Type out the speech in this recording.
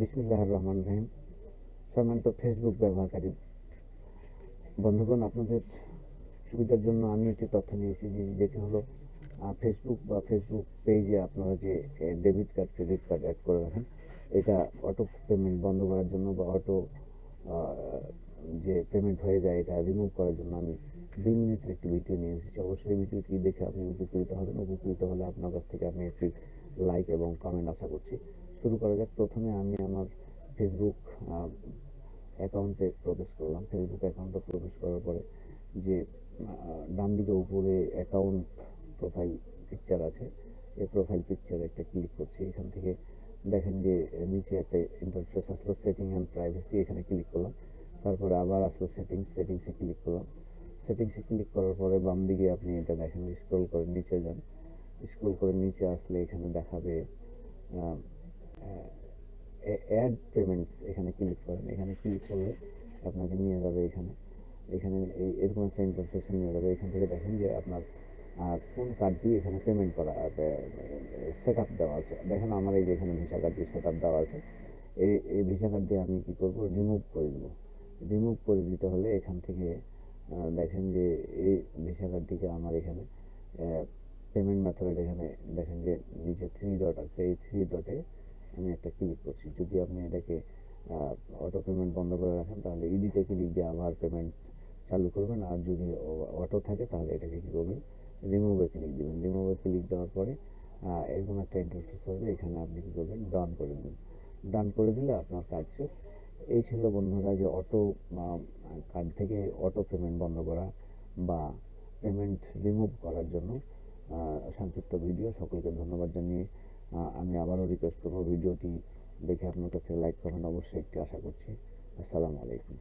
বিসমিল্লাহ রহমান রহিম। সম্মানিত ফেসবুক ব্যবহারকারী, বন্ধুগণ, আপনাদের সুবিধার জন্য আমি একটি তথ্য নিয়ে এসেছি, যেটি হলো ফেসবুক বা ফেসবুক পেজে আপনারা যে debit card credit card add করে রাখেন, এটা অটো পেমেন্ট বন্ধ করার জন্য বা অটো যে পেমেন্ট হয়ে যায়, এটা রিমুভ করার জন্য আমি দুই মিনিটের একটি ভিডিও নিয়ে এসেছি। অবশ্যই ভিডিওটি দেখে আপনি উপকৃত হবেন। উপকৃত হলে আপনার কাছ থেকে আমি একটি লাইক এবং কমেন্ট আশা করছি। শুরু করা যাক। প্রথমে আমি আমার ফেসবুক অ্যাকাউন্টে প্রবেশ করলাম। ফেসবুক অ্যাকাউন্টে প্রবেশ করার পরে যে ডান দিকে উপরে অ্যাকাউন্ট প্রোফাইল পিকচার আছে, এই প্রোফাইল পিকচারে একটা ক্লিক করছি। এখান থেকে দেখেন যে, নিচে একটা ইন্টারফেস আসলো সেটিং অ্যান্ড প্রাইভেসি এখানে ক্লিক করলাম। তারপরে আবার আসলো সেটিংস সেটিংসে ক্লিক করলাম। সেটিংসে ক্লিক করার পরে বাম দিকে আপনি এটা দেখেন স্ক্রল করে নিচে যান। স্ক্রল করে নিচে আসলে এখানে দেখাবে অ্যাড পেমেন্টস এখানে ক্লিক করেন। এখানে ক্লিক করলে আপনাকে নিয়ে যাবে এখানে। এখানে এই এরকম একটা ইন্টারফেসে নিয়ে যাবে। এখান থেকে দেখেন যে আপনার কোন কার্ড দিয়ে এখানে পেমেন্ট করা সেট আপ দেওয়া আছে। দেখেন আমার এই যে এখানে ভিসা কার্ড দিয়ে সেট আপ দেওয়া আছে। এই এই ভিসা কার্ড দিয়ে আমি কী করব? রিমুভ করে দেবো। রিমুভ করে দিতে হলে এখান থেকে দেখেন যে এই ভিসা কার্ডটিকে আমার এখানে পেমেন্ট মেথড এখানে দেখেন যে নিচে থ্রি ডট আছে। এই থ্রি ডটে আমি একটা ক্লিক করছি। যদি আপনি এটাকে অটো পেমেন্ট বন্ধ করে রাখেন, তাহলে ইডিতে ক্লিক দিয়ে আবার পেমেন্ট চালু করবেন। আর যদি অটো থাকে, তাহলে এটাকে কী করবেন? রিমুভে ক্লিক দেবেন। রিমুভে ক্লিক দেওয়ার পরে এরকম একটা ইন্টারফেস হবে। এখানে আপনি কী করবেন? ডান করে দেবেন। ডান করে দিলে আপনার কাজ শেষ। এই ছিল বন্ধুরা যে অটো কার্ড থেকে অটো পেমেন্ট বন্ধ করা বা পেমেন্ট রিমুভ করার জন্য সংক্ষিপ্ত ভিডিও সকলকে ধন্যবাদ জানিয়ে আমি আবারও রিকোয়েস্ট করব ভিডিওটি দেখে আপনার কাছে লাইক কমেন্ট অবশ্যই একটি আশা করছি। আসসালামু আলাইকুম।